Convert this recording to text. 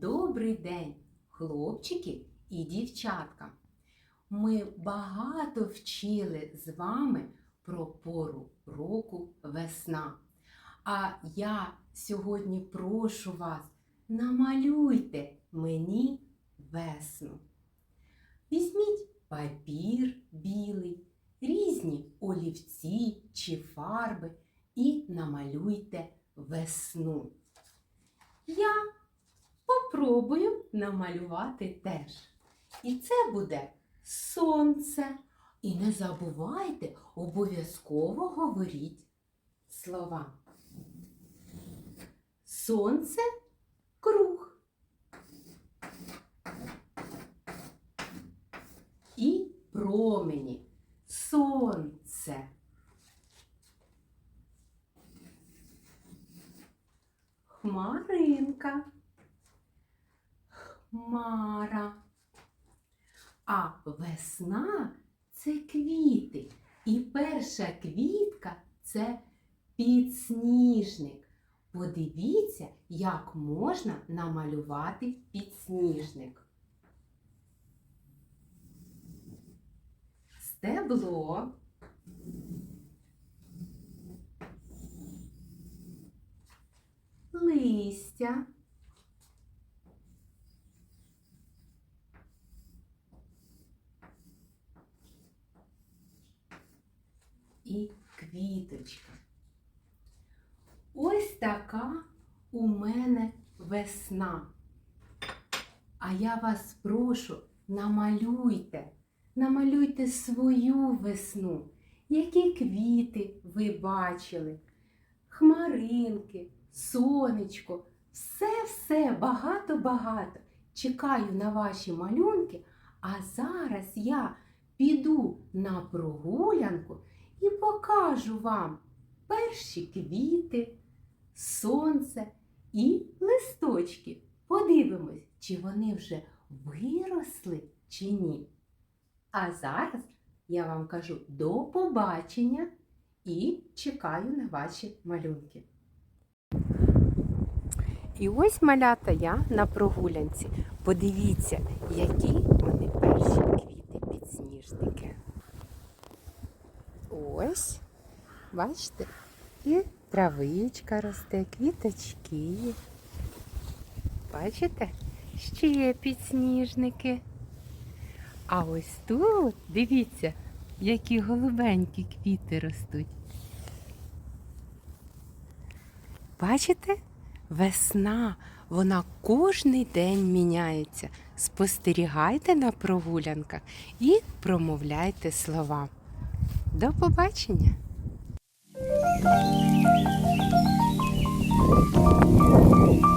Добрий день, хлопчики і дівчатка. Ми багато вчили з вами про пору року весна. А я сьогодні прошу вас, намалюйте мені весну. Візьміть папір білий, різні олівці чи фарби і намалюйте весну. Я попробую намалювати теж. І це буде сонце. І не забувайте, обов'язково говоріть слова. Сонце круг. І промені. Сонце. Хмаринка. Хмара. А весна це квіти. І перша квітка це підсніжник. Подивіться, як можна намалювати підсніжник. Стебло. Листя. І квіточка. Ось така у мене весна. А я вас прошу, намалюйте, намалюйте свою весну, які квіти ви бачили, хмаринки, сонечко, все-все багато-багато. Чекаю на ваші малюнки, а зараз я піду на прогулянку покажу вам перші квіти, сонце і листочки. Подивимось, чи вони вже виросли чи ні. А зараз я вам кажу до побачення і чекаю на ваші малюнки. І ось малята я на прогулянці. Подивіться, які вони перші квіти підсніжники. Ось, бачите, і травичка росте, квіточки. Бачите? Ще підсніжники. А ось тут, дивіться, які голубенькі квіти ростуть. Бачите? Весна, вона кожний день міняється. Спостерігайте на прогулянках і промовляйте слова. До побачення! Thank